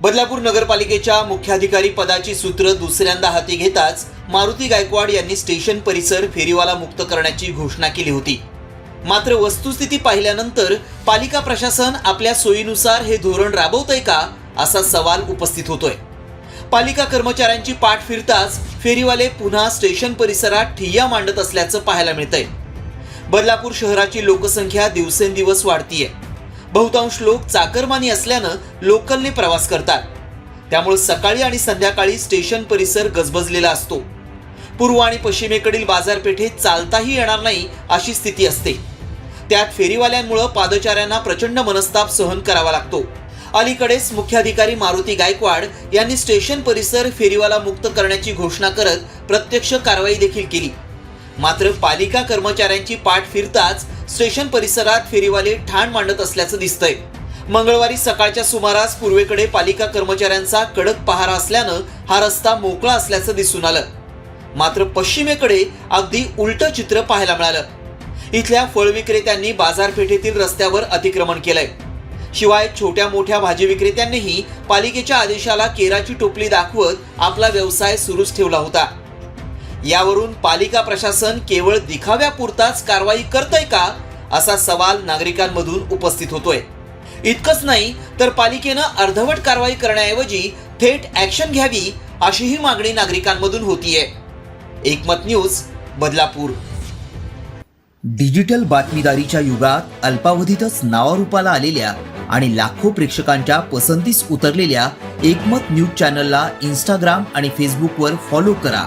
बदलापूर नगरपालिकेच्या मुख्याधिकारी पदाची सूत्र दुसऱ्यांदा हाती घेताच मारुती गायकवाड यांनी स्टेशन परिसर फेरीवाला मुक्त करण्याची घोषणा केली होती. मात्र वस्तुस्थिती पाहिल्यानंतर पालिका प्रशासन आपल्या सोयीनुसार हे धोरण राबवतंय का असा सवाल उपस्थित होतोय. पालिका कर्मचाऱ्यांची पाठ फिरताच फेरीवाले पुन्हा स्टेशन परिसरात ठिय्या मांडत असल्याचं पाहायला मिळतंय. बदलापूर शहराची लोकसंख्या दिवसेंदिवस वाढतीये. बहुतांश लोक चाकरमानी असल्यानं लोकलने प्रवास करतात. त्यामुळे सकाळी आणि संध्याकाळी स्टेशन परिसर गजबजलेला असतो. पूर्व आणि पश्चिमेकडील बाजारपेठेत चालताही येणार नाही अशी स्थिती असते. त्यात फेरीवाल्यांमुळं पादचाऱ्यांना प्रचंड मनस्ताप सहन करावा लागतो. अलीकडेच मुख्याधिकारी मारुती गायकवाड यांनी स्टेशन परिसर फेरीवाला मुक्त करण्याची घोषणा करत प्रत्यक्ष कारवाई देखील केली. मात्र पालिका कर्मचाऱ्यांची पाठ फिरताच स्टेशन परिसरात फेरीवाले ठाण मांडत असल्याचं दिसतंय. मंगळवारी सकाळच्या सुमारास पूर्वेकडे पालिका कर्मचाऱ्यांचा कडक पहारा असल्यानं हा रस्ता मोकळा असल्याचं दिसून आलं. मात्र पश्चिमेकडे अगदी उलट चित्र पाहायला मिळालं. इथल्या फळ विक्रेत्यांनी बाजारपेठेतील रस्त्यावर अतिक्रमण केलंय. शिवाय छोट्या मोठ्या भाजी विक्रेत्यांनीही पालिकेच्या आदेशाला केराची टोपली दाखवत आपला व्यवसाय सुरूच ठेवला होता. यावरून पालिका प्रशासन केवळ दिखाव्यापुरताच कारवाई करतय का असा सवाल नागरिकांमधून उपस्थित होतोय. इतकंच नाही तर पालिकेनं अर्धवट कारवाई करण्याऐवजी थेट ऍक्शन घ्यावी अशीही मागणी नागरिकांमधून होतीये. एकमत न्यूज बदलापूर. डिजिटल बातमीदारीच्या युगात अल्पावधीतच नावारूपाला आलेल्या आणि लाखो प्रेक्षकांच्या पसंतीस उतरलेल्या एकमत न्यूज चॅनलला इंस्टाग्राम आणि फेसबुकवर फॉलो करा.